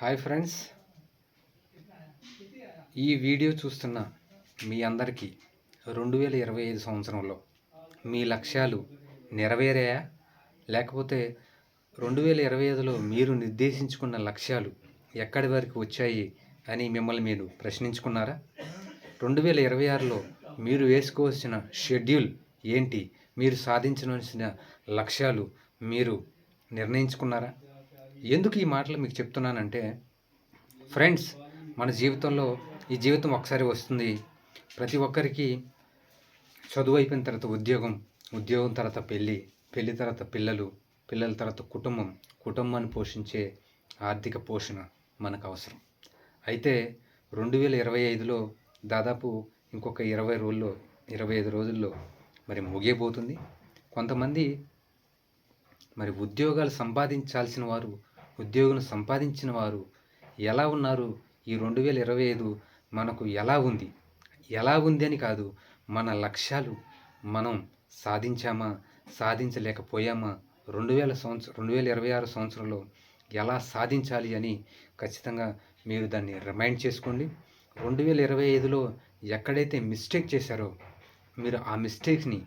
Hi friends. ఈ video చూస్తున్న మీ అందరికీ రెండు వేల ఇరవై ఐదు సంవత్సరంలో మీ లక్ష్యాలు నెరవేరాయా? లేకపోతే రెండు వేల ఇరవై ఐదులో మీరు నిర్దేశించుకున్న లక్ష్యాలు ఎక్కడి వరకు వచ్చాయి అని మిమ్మల్ని మీరు ప్రశ్నించుకున్నారా? రెండు వేల ఇరవై ఆరులో మీరు వేసుకోవాల్సిన షెడ్యూల్ ఏంటి? మీరు సాధించవలసిన లక్ష్యాలు మీరు నిర్ణయించుకున్నారా? ఎందుకు ఈ మాటలు మీకు చెప్తున్నానంటే ఫ్రెండ్స్ మన జీవితంలో ఈ జీవితం ఒకసారి వస్తుంది. ప్రతి ఒక్కరికి చదువు అయిపోయిన తర్వాత ఉద్యోగం ఉద్యోగం తర్వాత పెళ్ళి పెళ్ళి తర్వాత పిల్లలు పిల్లల తర్వాత కుటుంబం కుటుంబాన్ని పోషించే ఆర్థిక పోషణ మనకు అవసరం. అయితే రెండు వేల ఇరవై ఐదులో దాదాపు ఇంకొక ఇరవై రోజుల్లో ఇరవై ఐదు రోజుల్లో మరి ముగియబోతుంది. కొంతమంది మరి ఉద్యోగాలు సంపాదించాల్సిన వారు ఉద్యోగులు సంపాదించిన వారు ఎలా ఉన్నారు? ఈ రెండు వేల ఇరవై ఐదు మనకు ఎలా ఉంది? ఎలా ఉంది అని కాదు మన లక్ష్యాలు మనం సాధించామా? సాధించలేకపోయామా? రెండు వేల సంవత్సరం రెండు వేల ఇరవై ఆరు సంవత్సరంలో ఎలా సాధించాలి అని ఖచ్చితంగా మీరు దాన్ని రిమైండ్ చేసుకోండి. రెండు వేల ఇరవై ఐదులో ఎక్కడైతే మిస్టేక్ చేశారో మీరు ఆ మిస్టేక్ని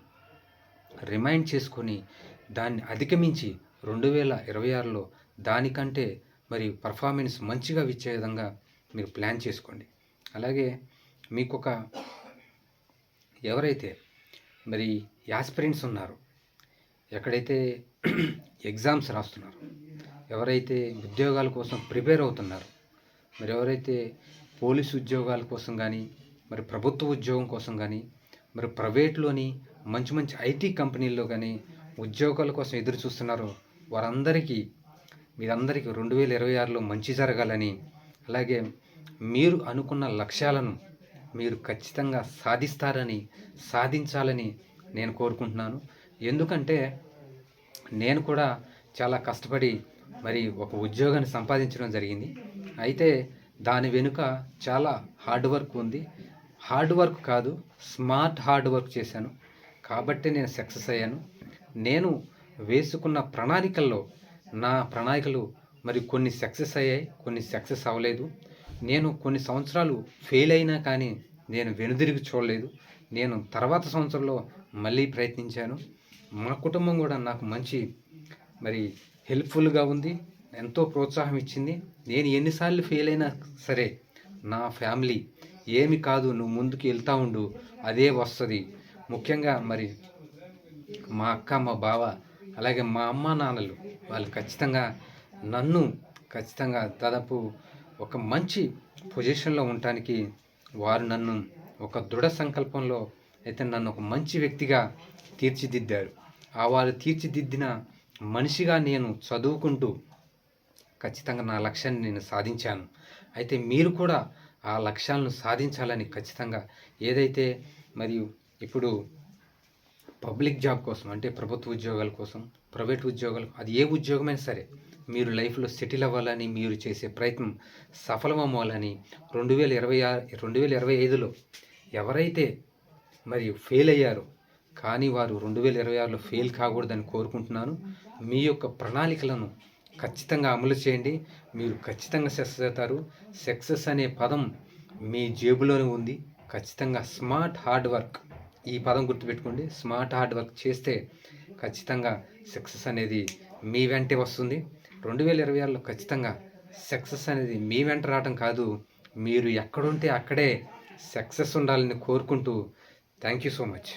రిమైండ్ చేసుకొని దాన్ని అధిగమించి రెండు వేల ఇరవై ఆరులో దానికంటే మరి పర్ఫార్మెన్స్ మంచిగా ఇచ్చే విధంగా మీరు ప్లాన్ చేసుకోండి. అలాగే మీకు ఒక ఎవరైతే మరి యాస్పిరెంట్స్ ఉన్నారో ఎక్కడైతే ఎగ్జామ్స్ రాస్తున్నారు ఎవరైతే ఉద్యోగాల కోసం ప్రిపేర్ అవుతున్నారు మరి ఎవరైతే పోలీసు ఉద్యోగాల కోసం కానీ మరి ప్రభుత్వ ఉద్యోగం కోసం కానీ మరి ప్రైవేట్లోని మంచి మంచి ఐటీ కంపెనీల్లో కానీ ఉద్యోగాల కోసం ఎదురు చూస్తున్నారో వారందరికీ మీరందరికీ రెండు వేల ఇరవై ఆరులో మంచి జరగాలని అలాగే మీరు అనుకున్న లక్ష్యాలను మీరు ఖచ్చితంగా సాధిస్తారని సాధించాలని నేను కోరుకుంటున్నాను. ఎందుకంటే నేను కూడా చాలా కష్టపడి మరి ఒక ఉద్యోగాన్ని సంపాదించడం జరిగింది. అయితే దాని వెనుక చాలా హార్డ్ వర్క్ ఉంది. హార్డ్ వర్క్ కాదు స్మార్ట్ హార్డ్ వర్క్ చేశాను. కాబట్టి నేను సక్సెస్ అయ్యాను. నేను వేసుకున్న ప్రణాళికల్లో నా ప్రణాళికలు మరి కొన్ని సక్సెస్ అయ్యాయి కొన్ని సక్సెస్ అవ్వలేదు. నేను కొన్ని సంవత్సరాలు ఫెయిల్ అయినా కానీ నేను వెనుదిరిగి చూడలేదు. నేను తర్వాత సంవత్సరంలో మళ్ళీ ప్రయత్నించాను. మా కుటుంబం కూడా నాకు మంచి మరి హెల్ప్ఫుల్గా ఉంది ఎంతో ప్రోత్సాహం ఇచ్చింది. నేను ఎన్నిసార్లు ఫెయిల్ అయినా సరే నా ఫ్యామిలీ ఏమి కాదు నువ్వు ముందుకు వెళ్తా ఉండు అదే వస్తుంది. ముఖ్యంగా మరి మా అక్క మా బావ అలాగే మా అమ్మ నాన్నలు వాళ్ళు ఖచ్చితంగా నన్ను ఖచ్చితంగా దాదాపు ఒక మంచి పొజిషన్లో ఉండటానికి వారు నన్ను ఒక దృఢ సంకల్పంలో అయితే నన్ను ఒక మంచి వ్యక్తిగా తీర్చిదిద్దారు. ఆ వారు తీర్చిదిద్దిన మనిషిగా నేను చదువుకుంటూ ఖచ్చితంగా నా లక్ష్యాన్ని నేను సాధించాను. అయితే మీరు కూడా ఆ లక్ష్యాలను సాధించాలని ఖచ్చితంగా ఏదైతే మరియు ఇప్పుడు పబ్లిక్ జాబ్ కోసం అంటే ప్రభుత్వ ఉద్యోగాల కోసం ప్రైవేట్ ఉద్యోగాలు అది ఏ ఉద్యోగమైనా సరే మీరు లైఫ్లో సెటిల్ అవ్వాలని మీరు చేసే ప్రయత్నం సఫలమవ్వాలని రెండు వేల ఇరవై ఆరు రెండు వేల ఇరవై ఐదులో ఎవరైతే మరియు ఫెయిల్ అయ్యారో కానీ వారు రెండు వేల ఇరవై ఆరులో ఫెయిల్ కాకూడదని కోరుకుంటున్నాను. మీ యొక్క ప్రణాళికలను ఖచ్చితంగా అమలు చేయండి. మీరు ఖచ్చితంగా సక్సెస్ అవుతారు. సక్సెస్ అనే పదం మీ జేబులోనే ఉంది. ఖచ్చితంగా స్మార్ట్ హార్డ్ వర్క్ ఈ పదం గుర్తుపెట్టుకోండి. స్మార్ట్ హార్డ్ వర్క్ చేస్తే ఖచ్చితంగా సక్సెస్ అనేది మీ వెంటే వస్తుంది. రెండు వేల ఇరవై ఆరులో ఖచ్చితంగా సక్సెస్ అనేది మీ వెంట రావటం కాదు. మీరు ఎక్కడుంటే అక్కడే సక్సెస్ ఉండాలని కోరుకుంటూ థ్యాంక్ యూ సో మచ్.